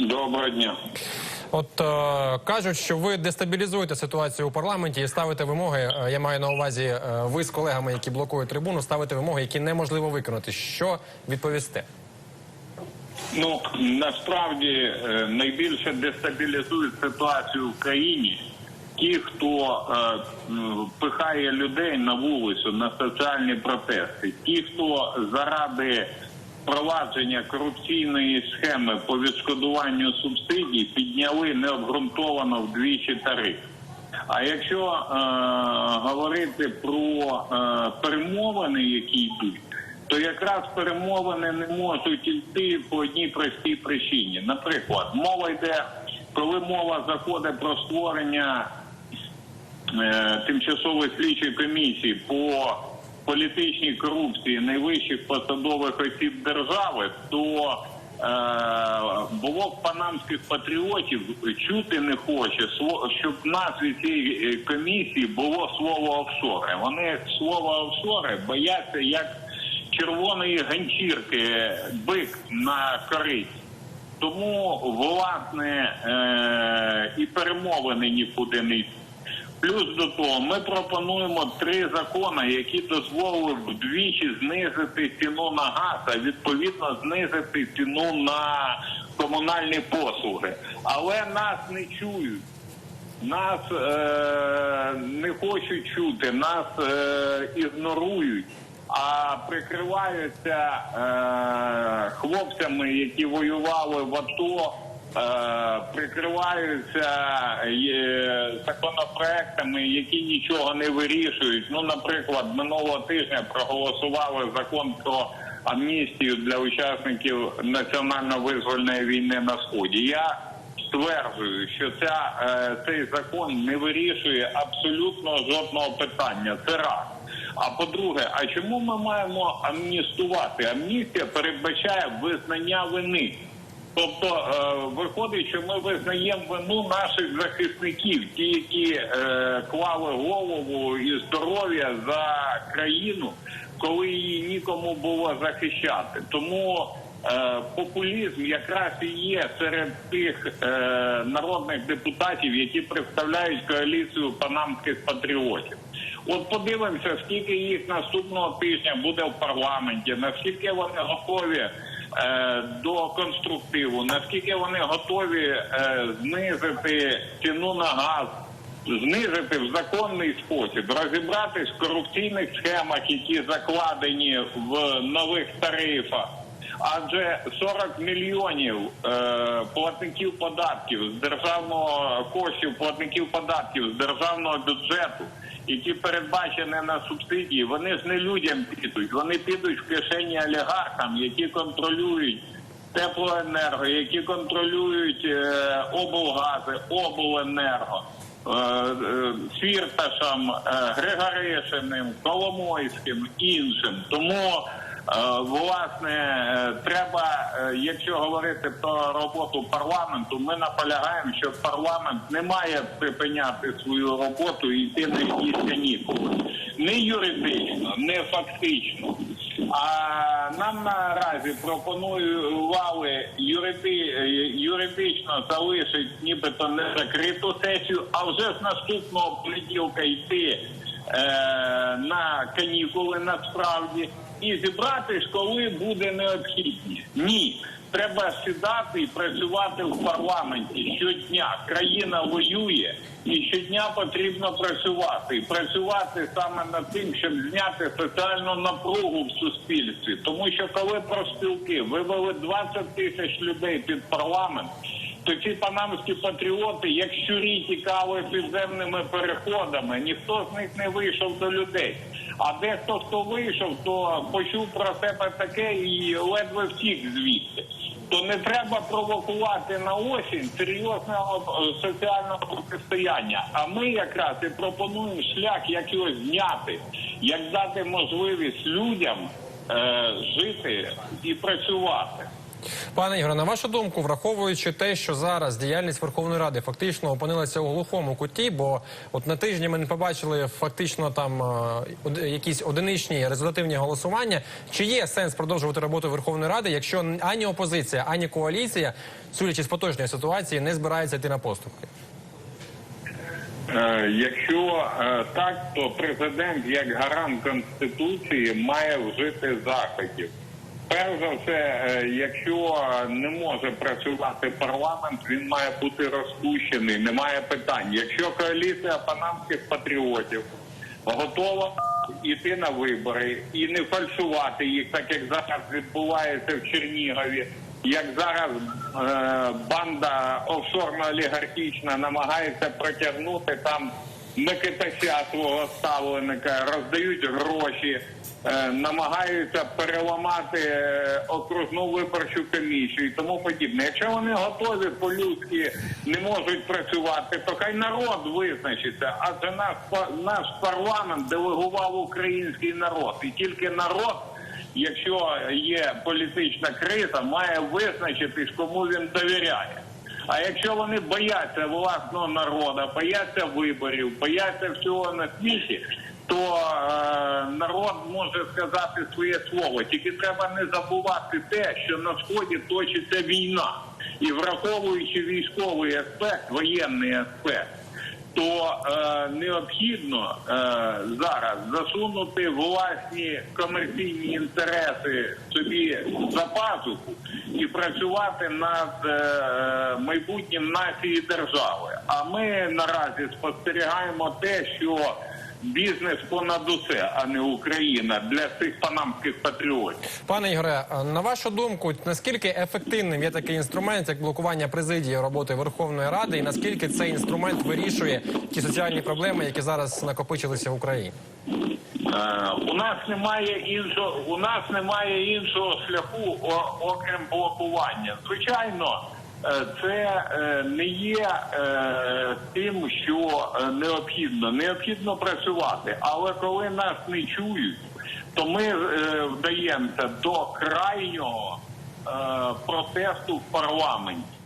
Доброго дня. От е, кажуть, що ви дестабілізуєте ситуацію у парламенті і ставите вимоги. е, я маю на увазі, е, ви з колегами, які блокують трибуну, ставите вимоги, які неможливо виконати. Що відповісте? Ну насправді е, найбільше дестабілізують ситуацію в країні ті, хто е, м, пихає людей на вулицю на соціальні протести, ті, хто заради впровадження корупційної схеми по відшкодуванню субсидій підняли необґрунтовано вдвічі тариф. А якщо е, говорити про е, перемовини, які йдуть, то якраз перемовини не можуть йти по одній простій причині. Наприклад, мова йде, коли мова заходить про створення е, тимчасової слідчої комісії по політичній корупції найвищих посадових осіб держави, то е, блок панамських патріотів чути не хоче, щоб в назві цієї е, комісії було слово офшори. Вони слова офшори бояться як червоної ганчірки бик на користь. Тому власне е, і перемовини нікуди не йдуть. Плюс до того, ми пропонуємо три закони, які дозволили вдвічі знизити ціну на газ, а відповідно знизити ціну на комунальні послуги. Але нас не чують. Нас е, не хочуть чути, нас е, ігнорують, а прикриваються е, хлопцями, які воювали в АТО, прикриваються е, законопроектами, які нічого не вирішують. Ну, наприклад, минулого тижня проголосували закон про амністію для учасників національно-визвольної війни на сході. Я стверджую, що ця, е, цей закон не вирішує абсолютно жодного питання. Це раз. А по-друге, а чому ми маємо амністувати? Амністія передбачає визнання вини. Тобто е, виходить, що ми визнаємо вину наших захисників, ті, які е, клали голову і здоров'я за країну, коли її нікому було захищати. Тому е, популізм якраз і є серед тих народних депутатів, які представляють коаліцію панамських патріотів. От подивимося, скільки їх наступного тижня буде в парламенті, наскільки вони готові до конструктиву, наскільки вони готові е, знизити ціну на газ, знизити в законний спосіб, розібратись в корупційних схемах, які закладені в нових тарифах. Адже 40 мільйонів е, платників податків з державного коштів платників податків з державного бюджету, які передбачені на субсидії, вони ж не людям підуть, вони підуть в кишені олігархам, які контролюють теплоенерго, які контролюють е, облгази, обленерго. е, е, Фірташам, е, Григоришиним, Коломойським, іншим. Тому Е, Власне, е, треба, е, якщо говорити про роботу парламенту, ми наполягаємо, що парламент не має припиняти свою роботу і йти на якісь канікули. Не юридично, не фактично. А нам наразі пропонували юриди, е, юридично залишити нібито не закриту сесію, а вже з наступного понеділка йти е, на канікули насправді і зібратись, коли буде необхідність. Ні. Треба сідати і працювати в парламенті щодня. Країна воює, і щодня потрібно працювати. І працювати саме над тим, щоб зняти соціальну напругу в суспільстві. Тому що коли профспілки вивели 20 тисяч людей під парламент, то ці панамські патріоти, як щурі тікали підземними переходами, ніхто з них не вийшов до людей. А дехто хто вийшов, то почув про себе таке і ледве втік звідти. То не треба провокувати на осінь серйозного е, соціального протистояння. А ми якраз і пропонуємо шлях, як його зняти, як дати можливість людям е, жити і працювати. Пане Ігоре, на вашу думку, враховуючи те, що зараз діяльність Верховної Ради фактично опинилася у глухому куті, бо от на тижні ми не побачили фактично там е, якісь одиничні результативні голосування. Чи є сенс продовжувати роботу Верховної Ради, якщо ані опозиція, ані коаліція, судячи з поточної ситуації, не збирається йти на поступки? Е, Якщо е, так, то президент як гарант конституції має вжити заходів. Перш за все, е, якщо не може працювати парламент, він має бути розпущений, немає питань. Якщо коаліція панамських патріотів готова йти на вибори і не фальшувати їх, так як зараз відбувається в Чернігові, як зараз е, банда офшорно-олігархічна намагається протягнути там Микитася свого ставленика, роздають гроші, е, намагаються переламати е, окружну виборчу комісію і тому подібне. Якщо вони готові по-людськи не можуть працювати, то хай народ визначиться. Адже наш наш парламент делегував український народ, і тільки народ. Якщо є політична криза, має визначитись, кому він довіряє. А якщо вони бояться власного народу, бояться виборів, бояться всього на світі, то е, народ може сказати своє слово. Тільки треба не забувати те, що на сході точиться війна, і враховуючи військовий аспект, воєнний аспект. То е, необхідно е, зараз засунути власні комерційні інтереси собі за пазуху і працювати над е, майбутнім нації держави. А ми наразі спостерігаємо те, що бізнес понад усе, а не Україна для цих панамських патріотів. Пане Ігоре, на вашу думку, наскільки ефективним є такий інструмент, як блокування президії роботи Верховної Ради, і наскільки цей інструмент вирішує ті соціальні проблеми, які зараз накопичилися в Україні? Е, у нас немає іншого, у нас немає іншого шляху, окрім блокування. Звичайно, е, це е, не є тим, що е, необхідно. Необхідно працювати, але коли нас не чують, то ми е, вдаємося до крайнього е, протесту в парламенті.